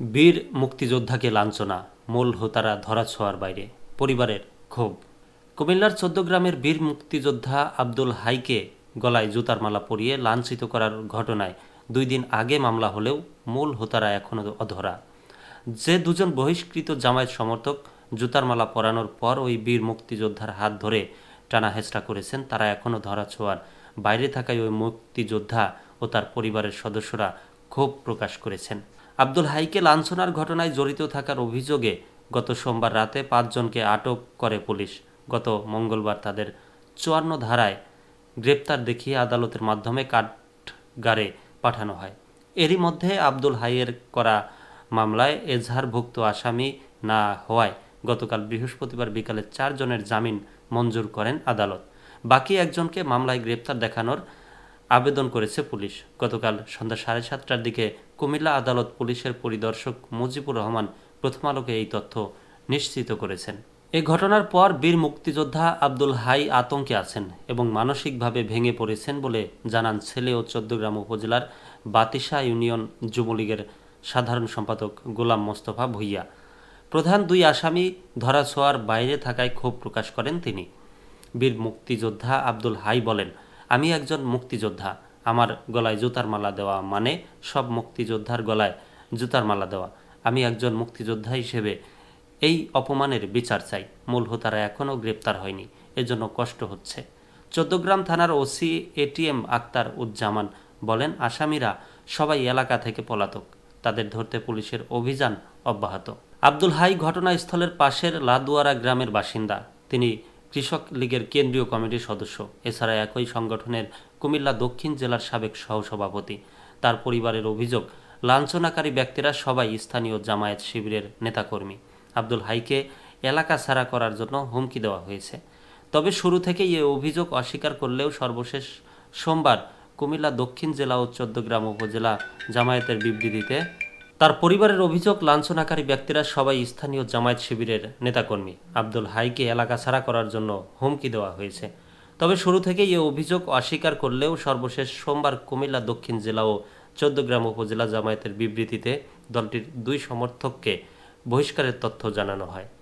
বীর মুক্তিযোদ্ধাকে লাঞ্ছনা, মূল হোতারা ধরাছোঁয়ার বাইরে, পরিবারের ক্ষোভ। কুমিল্লার চোদ্দ গ্রামের বীর মুক্তিযোদ্ধা আব্দুল হাইকে গলায় জুতার মালা পরিয়ে লাঞ্ছিত করার ঘটনায় দুই দিন আগে মামলা হলেও মূল হোতারা এখনও অধরা। যে দুজন বহিষ্কৃত জামায়াত সমর্থক জুতার মালা পরানোর পর ওই বীর মুক্তিযোদ্ধার হাত ধরে টানা হেঁচড়া করেছেন, তারা এখনও ধরাছোঁয়ার, বাইরে থাকায় ওই মুক্তিযোদ্ধা ও তার পরিবারের সদস্যরা ক্ষোভ প্রকাশ করেছেন। আব্দুল হাইকে লাঞ্ছনার ঘটনায় জড়িত থাকার অভিযোগে গত সোমবার রাতে পাঁচজনকে আটক করে পুলিশ। গত মঙ্গলবার তাদের চুয়ান্ন ধারায় গ্রেপ্তার দেখিয়ে আদালতের মাধ্যমে কাঠগারে পাঠানো হয়। এরই মধ্যে আব্দুল হাইয়ের করা মামলায় এজাহারভুক্ত আসামি না হওয়ায় গতকাল বৃহস্পতিবার বিকালে চারজনের জামিন মঞ্জুর করেন আদালত। বাকি একজনকে মামলায় গ্রেপ্তার দেখানোর আবেদন করেছে পুলিশ। গতকাল সন্ধ্যা সাড়ে সাতটার দিকে কুমিল্লা আদালত পুলিশের পরিদর্শক মুজিবুর রহমান প্রথম আলোকে এই তথ্য নিশ্চিত করেছেন। এ ঘটনার পর বীর মুক্তিযোদ্ধা আব্দুল হাই আতঙ্কে আছেন এবং মানসিকভাবে ভেঙে পড়েছেন বলে জানান ছেলে ও চৌদ্দগ্রাম উপজেলার বাতিশা ইউনিয়ন যুবলীগের সাধারণ সম্পাদক গোলাম মোস্তফা ভুইয়া। প্রধান দুই আসামি ধরা ধরাছোঁয়ার বাইরে থাকায় ক্ষোভ প্রকাশ করেন তিনি। বীর মুক্তিযোদ্ধা আব্দুল হাই বলেন আমি একজন মুক্তিযোদ্ধা। আমার গলায় জুতার মালা দেওয়া মানে সব মুক্তিযোদ্ধার গলায় জুতার মালা দেওয়া। আমি একজন মুক্তিযোদ্ধা হিসেবে এই অপমানের বিচার চাই। মূল হোতারা এখনও গ্রেপ্তার হয়নি। এজন্য কষ্ট হচ্ছে। চোদ্দগ্রাম থানার ওসি এটিএম আক্তার উজ্জামান বলেন, আসামিরা সবাই এলাকা থেকে পলাতক। তাদের ধরতে পুলিশের অভিযান অব্যাহত। আব্দুল হাই ঘটনাস্থলের পাশের লাদুয়ারা গ্রামের বাসিন্দা। তিনি কৃষক লীগের কেন্দ্রীয় কমিটির সদস্য। এছাড়া একই সংগঠনের কুমিল্লা দক্ষিণ জেলার সাবেক সহসভাপতি। তার পরিবারের অভিযোগ, লাঞ্ছনাকারী ব্যক্তিরা সবাই স্থানীয় জামায়াত শিবিরের নেতাকর্মী। আব্দুল হাইকে এলাকা ছাড়া করার জন্য হুমকি দেওয়া হয়েছে। তবে শুরু থেকেই এ অভিযোগ অস্বীকার করলেও সর্বশেষ সোমবার কুমিল্লা দক্ষিণ জেলা ও চৌদ্দগ্রাম উপজেলা জামায়াতের বিবৃতিতে তার পরিবারের অভিযোগ, লাঞ্ছনাকারী ব্যক্তিরা সবাই স্থানীয় জামায়াত শিবিরের নেতাকর্মী। আব্দুল হাইকে এলাকা ছাড়া করার জন্য হুমকি দেওয়া হয়েছে। তবে শুরু থেকেই এই অভিযোগ অস্বীকার করলেও সর্বশেষ সোমবার কুমিল্লা দক্ষিণ জেলা ও চৌদ্দগ্রাম উপজেলা জামায়াতের বিবৃতিতে দলটির দুই সমর্থককে বহিষ্কারের তথ্য জানানো হয়।